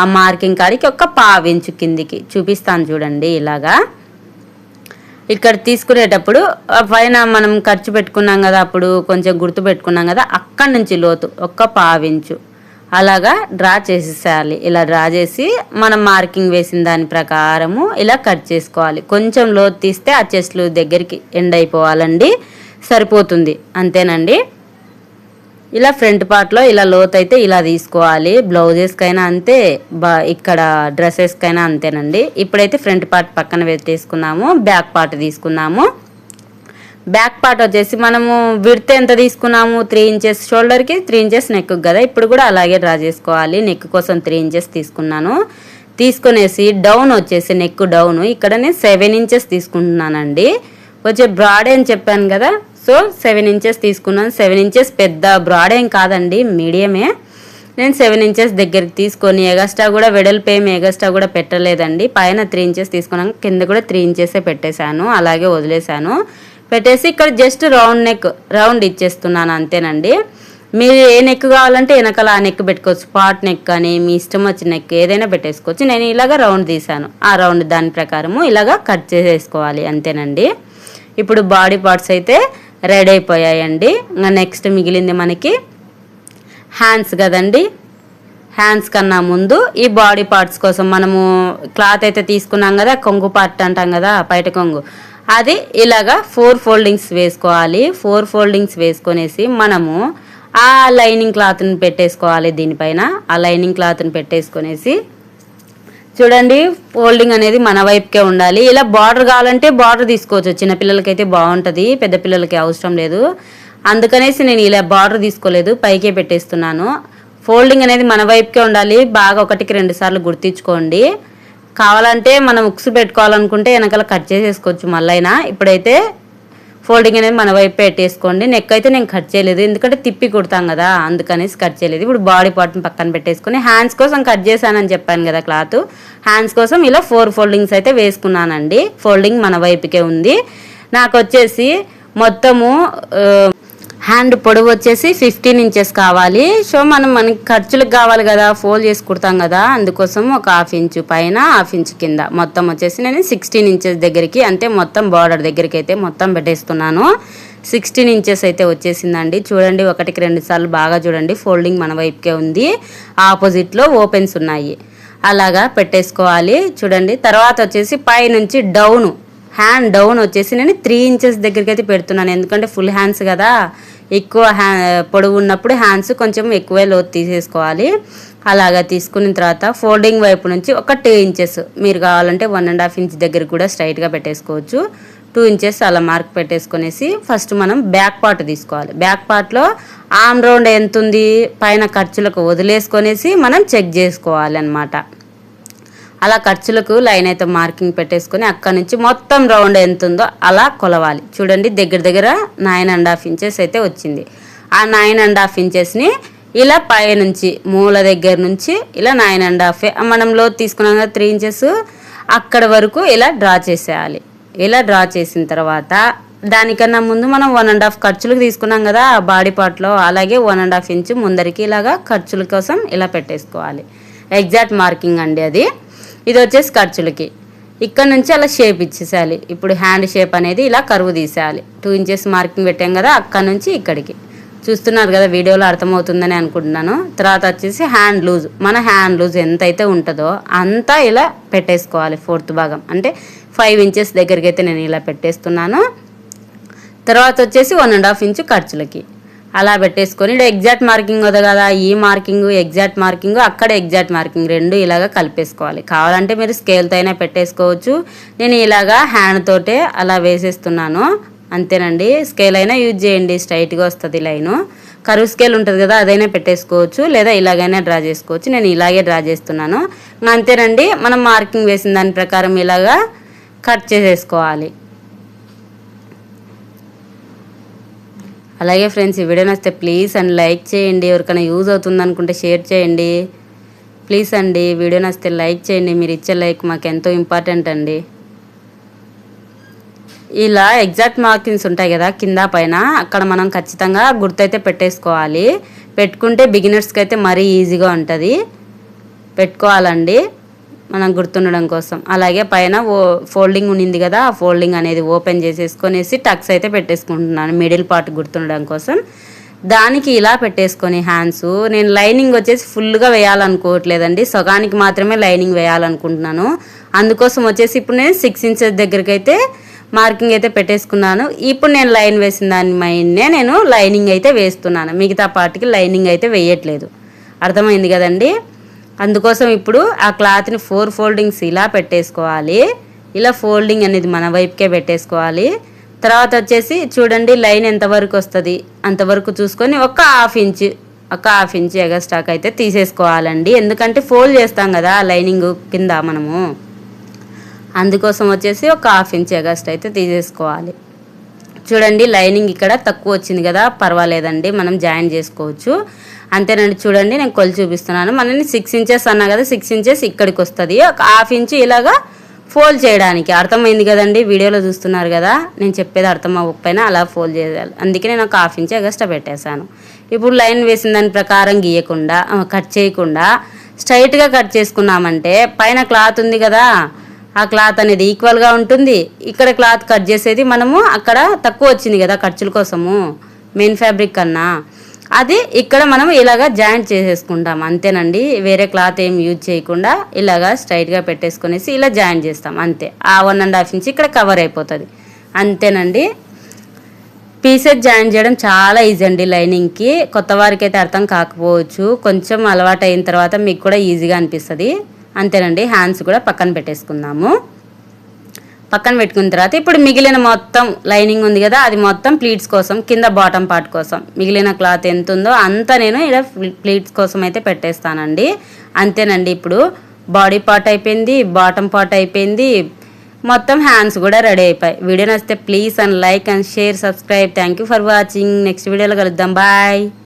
ఆ మార్కింగ్ కాడికి ఒక పావించు కిందికి చూపిస్తాను చూడండి ఇలాగా. ఇక్కడ తీసుకునేటప్పుడు పైన మనం ఖర్చు పెట్టుకున్నాం కదా అప్పుడు కొంచెం గుర్తు పెట్టుకున్నాం కదా అక్కడి నుంచి లోతు ఒక్క పావించు అలాగా డ్రా చేసేసేయాలి. ఇలా డ్రా చేసి మనం మార్కింగ్ వేసిన దాని ప్రకారము ఇలా కట్ చేసుకోవాలి. కొంచెం లోతు తీస్తే ఆ చెస్ట్లు దగ్గరికి ఎండ్ అయిపోవాలండి. సరిపోతుంది. అంతేనండి? ఇలా ఫ్రంట్ పార్ట్లో ఇలా లోత్ అయితే ఇలా తీసుకోవాలి. బ్లౌజెస్కైనా అంతే బా ఇక్కడ డ్రెస్సెస్కైనా అంతేనండి. ఇప్పుడైతే ఫ్రంట్ పార్ట్ పక్కన పెట్టేసుకున్నాము బ్యాక్ పార్ట్ తీసుకున్నాము. బ్యాక్ పార్ట్ వచ్చేసి మనము విడత ఎంత తీసుకున్నాము? త్రీ ఇంచెస్ షోల్డర్కి త్రీ ఇంచెస్ నెక్ కదా. ఇప్పుడు కూడా అలాగే డ్రా చేసుకోవాలి. నెక్ కోసం త్రీ ఇంచెస్ తీసుకున్నాను. తీసుకునేసి డౌన్ వచ్చేసి నెక్ డౌన్. ఇక్కడ నేను సెవెన్ ఇంచెస్ తీసుకుంటున్నానండి. వచ్చే బ్రాడ్ అని చెప్పాను కదా. సో సెవెన్ ఇంచెస్ తీసుకున్నాను. సెవెన్ ఇంచెస్ పెద్ద బ్రాడ్ ఏం కాదండి మీడియమే. నేను సెవెన్ ఇంచెస్ దగ్గరికి తీసుకొని ఎగస్ట్రా కూడా వెడల్పు ఏమి ఎగస్ట్రా కూడా పెట్టలేదండి. పైన త్రీ ఇంచెస్ తీసుకున్నాక కింద కూడా త్రీ ఇంచెసే పెట్టేశాను. అలాగే వదిలేశాను. పెట్టేసి ఇక్కడ జస్ట్ రౌండ్ నెక్ రౌండ్ ఇచ్చేస్తున్నాను అంతేనండి. మీరు ఏ నెక్ కావాలంటే వెనకాల ఆ నెక్ పెట్టుకోవచ్చు. పాట్ నెక్ కానీ మీ ఇష్టం వచ్చిన నెక్ ఏదైనా పెట్టేసుకోవచ్చు. నేను ఇలాగ రౌండ్ తీసాను ఆ రౌండ్ దాని ప్రకారము ఇలాగ కట్ చేసేసుకోవాలి అంతేనండి. ఇప్పుడు బాడీ పార్ట్స్ అయితే రెడీ అయిపోయాయండి. ఇంకా నెక్స్ట్ మిగిలింది మనకి హ్యాండ్స్ కదండి. హ్యాండ్స్ కన్నా ముందు ఈ బాడీ పార్ట్స్ కోసం మనము క్లాత్ అయితే తీసుకున్నాం కదా కొంగు పార్ట్ అంటాం కదా బయట కొంగు. అది ఇలాగా ఫోర్ ఫోల్డింగ్స్ వేసుకోవాలి. ఫోర్ ఫోల్డింగ్స్ వేసుకొనేసి మనము ఆ లైనింగ్ క్లాత్ని పెట్టేసుకోవాలి దీనిపైన. ఆ లైనింగ్ క్లాత్ని పెట్టేసుకొనేసి చూడండి ఫోల్డింగ్ అనేది మన వైపుకే ఉండాలి. ఇలా బార్డర్ కావాలంటే బార్డర్ తీసుకోవచ్చు. చిన్నపిల్లలకైతే బాగుంటుంది పెద్ద పిల్లలకి అవసరం లేదు. అందుకనేసి నేను ఇలా బార్డర్ తీసుకోలేదు పైకే పెట్టేస్తున్నాను. ఫోల్డింగ్ అనేది మన వైపుకే ఉండాలి బాగా ఒకటికి రెండు సార్లు గుర్తించుకోండి. కావాలంటే మనం ఉక్స్ పెట్టుకోవాలనుకుంటే వెనకాల కట్ చేసేసుకోవచ్చు మళ్ళైనా. ఇప్పుడైతే ఫోల్డింగ్ అనేది మన వైపు పెట్టేసుకోండి. నెక్ అయితే నేను కట్ చేయలేదు. ఎందుకంటే తిప్పి కుడతాం కదా అందుకనేసి కట్ చేయలేదు. ఇప్పుడు బాడీ పార్ట్ని పక్కన పెట్టేసుకొని హ్యాండ్స్ కోసం కట్ చేశానని చెప్పాను కదా క్లాత్ హ్యాండ్స్ కోసం ఇలా ఫోర్ ఫోల్డింగ్స్ అయితే వేసుకున్నానండి. ఫోల్డింగ్ మన వైపుకే ఉంది. నాకు వచ్చేసి మొత్తము హ్యాండ్ పొడవు వచ్చేసి ఫిఫ్టీన్ ఇంచెస్ కావాలి. సో మనం మనకి ఖర్చులకు కావాలి కదా ఫోల్డ్ చేసి కుడతాం కదా అందుకోసం ఒక హాఫ్ ఇంచు పైన హాఫ్ ఇంచు కింద. మొత్తం వచ్చేసి నేను సిక్స్టీన్ ఇంచెస్ దగ్గరికి అంటే మొత్తం బార్డర్ దగ్గరికి అయితే మొత్తం పెట్టేస్తున్నాను. సిక్స్టీన్ ఇంచెస్ అయితే వచ్చేసిందండి. చూడండి ఒకటికి రెండు సార్లు బాగా చూడండి ఫోల్డింగ్ మన వైపుకే ఉంది. ఆపోజిట్లో ఓపెన్స్ ఉన్నాయి. అలాగా పెట్టేసుకోవాలి. చూడండి తర్వాత వచ్చేసి పై నుంచి హ్యాండ్ డౌన్ వచ్చేసి నేను త్రీ ఇంచెస్ దగ్గరికి అయితే పెడుతున్నాను. ఎందుకంటే ఫుల్ హ్యాండ్స్ కదా. ఎక్కువ హ్యా పొడవు ఉన్నప్పుడు హ్యాండ్స్ కొంచెం ఎక్కువే లోతు తీసేసుకోవాలి. అలాగా తీసుకున్న తర్వాత ఫోల్డింగ్ వైపు నుంచి ఒక టూ ఇంచెస్ మీరు కావాలంటే వన్ అండ్ హాఫ్ ఇంచ్ దగ్గర కూడా స్ట్రైట్గా పెట్టేసుకోవచ్చు. టూ ఇంచెస్ అలా మార్క్ పెట్టేసుకునేసి ఫస్ట్ మనం బ్యాక్ పార్ట్ తీసుకోవాలి. బ్యాక్ పార్ట్లో ఆమ్ రౌండ్ ఎంత ఉంది పైన ఖర్చులకు వదిలేసుకొనేసి మనం చెక్ చేసుకోవాలి అనమాట అలా ఖర్చులకు లైన్ అయితే మార్కింగ్ పెట్టేసుకొని అక్కడ నుంచి మొత్తం రౌండ్ ఎంత ఉందో అలా కొలవాలి. చూడండి దగ్గర దగ్గర నైన్ అండ్ హాఫ్ ఇంచెస్ అయితే వచ్చింది. ఆ నైన్ అండ్ హాఫ్ ఇంచెస్ని ఇలా పై నుంచి మూల దగ్గర నుంచి ఇలా నైన్ అండ్ హాఫ్ మనం లోతు తీసుకున్నాం కదా త్రీ ఇంచెస్ అక్కడ వరకు ఇలా డ్రా చేసేయాలి. ఇలా డ్రా చేసిన తర్వాత దానికన్నా ముందు మనం వన్ అండ్ హాఫ్ ఖర్చులకు తీసుకున్నాం కదా ఆ బాడీ పార్ట్లో అలాగే వన్ అండ్ హాఫ్ ఇంచ్ ముందరికి ఇలాగా ఖర్చుల కోసం ఇలా పెట్టేసుకోవాలి. ఎగ్జాక్ట్ మార్కింగ్ అండి అది. ఇది వచ్చేసి ఖర్చులకి. ఇక్కడ నుంచి అలా షేప్ ఇచ్చేసేయాలి. ఇప్పుడు హ్యాండ్ షేప్ అనేది ఇలా కరువు తీసేయాలి. టూ ఇంచెస్ మార్కింగ్ పెట్టాం కదా అక్కడ నుంచి ఇక్కడికి. చూస్తున్నారు కదా వీడియోలో అర్థమవుతుందని అనుకుంటున్నాను. తర్వాత వచ్చేసి హ్యాండ్ లూజ్. మన హ్యాండ్ లూజ్ ఎంత అయితే ఉంటుందో అంతా ఇలా పెట్టేసుకోవాలి ఫోర్త్ భాగం. అంటే ఫైవ్ ఇంచెస్ దగ్గరికి అయితే నేను ఇలా పెట్టేస్తున్నాను. తర్వాత వచ్చేసి వన్ అండ్ హాఫ్ ఇంచు ఖర్చులకి. అలా పెట్టేసుకొని ఎగ్జాక్ట్ మార్కింగ్ వద్ద కదా ఈ మార్కింగ్ ఎగ్జాక్ట్ మార్కింగ్ అక్కడ ఎగ్జాక్ట్ మార్కింగ్ రెండు ఇలాగా కలిపేసుకోవాలి. కావాలంటే మీరు స్కేల్తో అయినా పెట్టేసుకోవచ్చు. నేను ఇలాగా హ్యాండ్ తోటే అలా వేసేస్తున్నాను. అంతేనండి. స్కేల్ అయినా యూజ్ చేయండి. స్ట్రైట్గా వస్తుంది లైను. కరువు స్కేల్ ఉంటుంది కదా అదైనా పెట్టేసుకోవచ్చు. లేదా ఇలాగైనా డ్రా చేసుకోవచ్చు. నేను ఇలాగే డ్రా చేస్తున్నాను. అంతేనండి. మనం మార్కింగ్ వేసిన దాని ప్రకారం ఇలాగా కట్ చేసేసుకోవాలి. అలాగే ఫ్రెండ్స్ ఈ వీడియో నచ్చితే ప్లీజ్ అండ్ లైక్ చేయండి. ఎవరికైనా యూజ్ అవుతుంది అనుకుంటే షేర్ చేయండి. ప్లీజ్ అండి వీడియో నచ్చితే లైక్ చేయండి. మీరు ఇచ్చే లైక్ మాకు ఎంతో ఇంపార్టెంట్ అండి. ఇలా ఎగ్జాక్ట్ మార్కింగ్స్ ఉంటాయి కదా కింద పైన. అక్కడ మనం ఖచ్చితంగా గుర్తైతే పెట్టేసుకోవాలి. పెట్టుకుంటే బిగినర్స్కి అయితే మరీ ఈజీగా ఉంటుంది. పెట్టుకోవాలండి. మనం గుర్తుండడం కోసం. అలాగే పైన ఓ ఫోల్డింగ్ ఉన్నింది కదా ఆ ఫోల్డింగ్ అనేది ఓపెన్ చేసేసుకొనేసి టక్స్ అయితే పెట్టేసుకుంటున్నాను మిడిల్ పార్ట్ గుర్తుండడం కోసం. దానికి ఇలా పెట్టేసుకొని హ్యాండ్స్. నేను లైనింగ్ వచ్చేసి ఫుల్గా వేయాలనుకోవట్లేదండి సగానికి మాత్రమే లైనింగ్ వేయాలనుకుంటున్నాను. అందుకోసం వచ్చేసి ఇప్పుడు నేను సిక్స్ ఇంచెస్ దగ్గరికి అయితే మార్కింగ్ అయితే పెట్టేసుకున్నాను. ఇప్పుడు నేను లైన్ వేసిన దాని మైండ్నే నేను లైనింగ్ అయితే వేస్తున్నాను. మిగతా పార్ట్కి లైనింగ్ అయితే వేయట్లేదు. అర్థమైంది కదండి? అందుకోసం ఇప్పుడు ఆ క్లాత్ని ఫోర్ ఫోల్డింగ్స్ ఇలా పెట్టేసుకోవాలి. ఇలా ఫోల్డింగ్ అనేది మన వైపుకే పెట్టేసుకోవాలి. తర్వాత వచ్చేసి చూడండి లైన్ ఎంతవరకు వస్తుంది. అంతవరకు చూసుకొని ఒక హాఫ్ ఇంచ్ ఒక హాఫ్ ఇంచ్ ఎగస్టాక్ అయితే తీసేసుకోవాలండి. ఎందుకంటే ఫోల్డ్ చేస్తాం కదా లైనింగ్ కింద మనము. అందుకోసం వచ్చేసి ఒక హాఫ్ ఇంచ్ ఎగస్ట్ అయితే తీసేసుకోవాలి. చూడండి లైనింగ్ ఇక్కడ తక్కువ వచ్చింది కదా పర్వాలేదండి. మనం జాయిన్ చేసుకోవచ్చు. అంతేనండి చూడండి నేను కొలు చూపిస్తున్నాను. మనని సిక్స్ ఇంచెస్ అన్నా కదా సిక్స్ ఇంచెస్ ఇక్కడికి వస్తుంది ఒక హాఫ్ ఇంచ్ ఇలాగా ఫోల్డ్ చేయడానికి. అర్థమైంది కదండి వీడియోలో చూస్తున్నారు కదా నేను చెప్పేది అర్థం అవ్వకపోయినా అలా ఫోల్డ్ చేయాలి. అందుకే నేను ఒక హాఫ్ ఇంచ్ ఎగస్ట్రా పెట్టేశాను. ఇప్పుడు లైన్ వేసిన దాని ప్రకారం గీయకుండా కట్ చేయకుండా స్ట్రైట్గా కట్ చేసుకున్నామంటే పైన క్లాత్ ఉంది కదా ఆ క్లాత్ అనేది ఈక్వల్గా ఉంటుంది. ఇక్కడ క్లాత్ కట్ చేసేది మనము అక్కడ తక్కువ వచ్చింది కదా ఖర్చుల కోసము మెయిన్ ఫ్యాబ్రిక్ కన్నా. అది ఇక్కడ మనం ఇలాగా జాయింట్ చేసేసుకుంటాం. అంతేనండి. వేరే క్లాత్ ఏం యూజ్ చేయకుండా ఇలాగా స్ట్రైట్గా పెట్టేసుకునేసి ఇలా జాయింట్ చేస్తాం. అంతే. ఆ వన్ అండ్ హాఫ్ ఇంచ్ ఇక్కడ కవర్ అయిపోతుంది. అంతేనండి. పీసెస్ జాయిన్ చేయడం చాలా ఈజీ అండి లైనింగ్కి. కొత్త వారికి అయితే అర్థం కాకపోవచ్చు. కొంచెం అలవాటు అయిన తర్వాత మీకు కూడా ఈజీగా అనిపిస్తుంది. అంతేనండి. హ్యాండ్స్ కూడా పక్కన పెట్టేసుకుందాము. పక్కన పెట్టుకున్న తర్వాత ఇప్పుడు మిగిలిన మొత్తం లైనింగ్ ఉంది కదా అది మొత్తం ప్లీట్స్ కోసం కింద బాటమ్ పార్ట్ కోసం. మిగిలిన క్లాత్ ఎంత ఉందో అంతా నేను ఇలా ప్లీట్స్ కోసం అయితే పెట్టేస్తానండి. అంతేనండి ఇప్పుడు. బాడీ పార్ట్ అయిపోయింది బాటమ్ పార్ట్ అయిపోయింది. మొత్తం హ్యాండ్స్ కూడా రెడీ అయిపోయాయి. వీడియో నచ్చితే please and like and share subscribe thank you for watching next వీడియోలో కలుద్దాం. బాయ్